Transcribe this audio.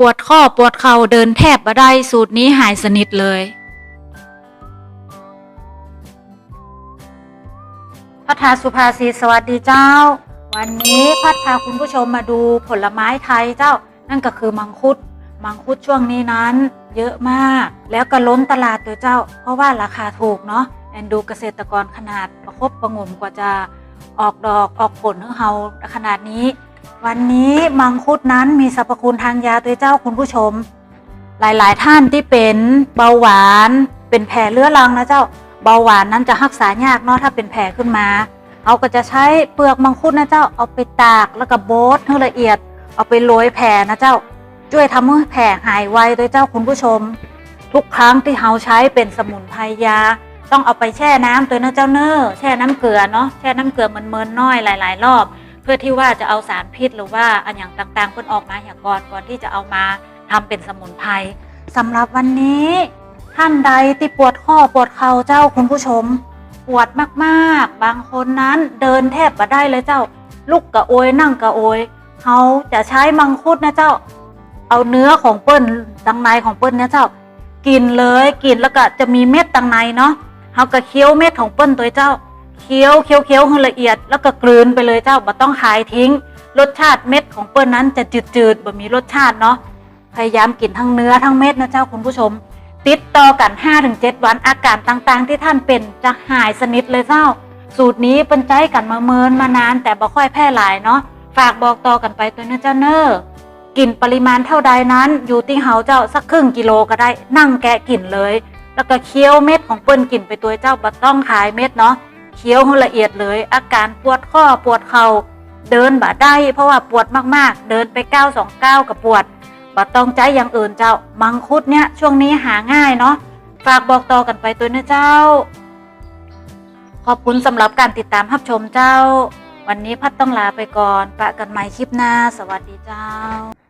ปวดข้อปวดเข่าเดินแทบบ่ได้สูตรนี้หายสนิทเลย พัฒนาสุภาษีสวัสดีเจ้า วันนี้พัดพาคุณผู้ชมมาดูผลไม้ไทยเจ้า นั่นก็คือมังคุด มังคุดช่วงนี้นั้น เยอะมาก แล้วก็ล้นตลาดตัวเจ้า เพราะว่าราคาถูกเนาะแอนดูเกษตรกรขนาดประคบประงมกว่าจะออกดอกออกผลให้เฮาขนาดนี้ วันนี้มังคุดนั้นมีสรรพคุณทางยาตัวเจ้าคุณผู้ชม หลายๆ ท่านที่เป็นเบาหวาน เป็นแผลเรื้อรังนะเจ้าเบาหวานนั้นจะรักษายากเนาะถ้าเป็นแผลขึ้นมา เอาก็จะใช้เปลือกมังคุดนะเจ้าเอาไปตากแล้วก็โบดให้ละเอียด เอาไปโรยแผลนะเจ้าช่วยทำให้แผลหายไวโดยเจ้าคุณผู้ชม ทุกครั้งที่เฮาใช้เป็นสมุนไพรยา ต้องเอาไปแช่น้ำตัวนะเจ้าเนอแช่น้ำเกลือเนาะแช่น้ำเกลือเมินๆน้อยหลาย ๆ รอบ เพื่อที่ว่าจะเอาสารพิษหรือว่าอันอย่างต่างๆเพิ่นออกมาอย่างก่อนก่อนที่จะเอามาทำเป็นสมุนไพรสำหรับวันนี้ท่านใดที่ปวดข้อปวดเข่าเจ้าคุณผู้ชม ปวดมากๆ บางคนนั้นเดินแทบบ่ได้เลยเจ้า ลุกกะโอยนั่งกะโอยเขาจะใช้มังคุดนะเจ้า เอาเนื้อของเปิ้ลตังในของเปิ้ลนะเจ้า กินเลยกินแล้วก็จะมีเม็ดตังในเนาะเขาก็เคี้ยวเม็ดของเปิ้ลตัวเจ้า เคี้ยวเคี้ยวเคี้ยวให้ละเอียด แล้วก็กลืนไปเลยเจ้าบ่ต้องขายทิ้ง รสชาติเม็ดของเปิ้ลนั้นจะจืดๆบ่มีรสชาติเนาะพยายามกินทั้งเนื้อทั้งเม็ดนะเจ้าคุณผู้ชม ติดต่อกัน 5-7 วันอาการต่างๆ ที่ท่านเป็นจะหายสนิทเลยเจ้า สูตรนี้เป็นใจกันมาเมินมานาน แต่บ่ค่อยแพร่หลายเนาะฝากบอกต่อกันไปตัวเนื้อเจ้าเนอร์กินปริมาณเท่าใดนั้น อยู่ที่เฮาเจ้าสักครึ่งกิโลก็ได้นั่งแกะกินเลย แล้วก็เคี้ยวเม็ดของเปิ้นกินไปตัวเจ้าบ่ต้องขายเม็ดเนาะ เคี้ยวให้ละเอียดเลย อาการปวดข้อปวดเข่าเดินบ่ได้ เพราะว่าปวดมากๆ เดินไปก้าวสองก้าวกับปวดบ่ต้องใจอย่างอื่นเจ้ามังคุดเนี่ยช่วงนี้หาง่ายเนาะฝากบอกต่อกันไปตัวนะเจ้า ขอบคุณสำหรับการติดตามรับชมเจ้า วันนี้พัดต้องลาไปก่อนปะกันใหม่คลิปหน้า สวัสดีเจ้า